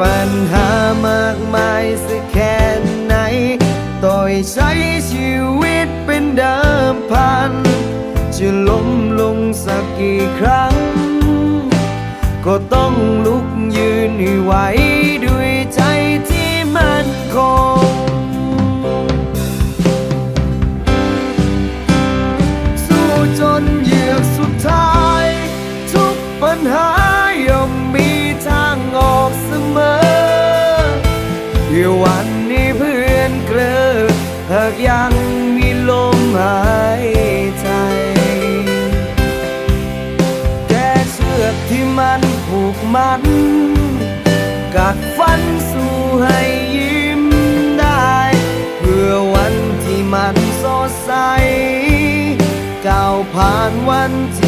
ปัญหามากมายสักแค่ไหน ต่อยใช้ชีวิตเป็นเดิมพัน จะล้มลงสักกี่ครั้ง ก็ต้องลุกยืนให้ไหวด้วยใจที่มั่นคง สู้จนเหยือกสุดท้าย ทุกปัญหา เดี๋ยววันนี้เพื่อนเกลือหากยังมีลมหายใจ แกเชือกที่มันผูกมันกัดฟันสู้ให้ยิ้มได้ เพื่อวันที่มันสดใสก้าวผ่านวันที่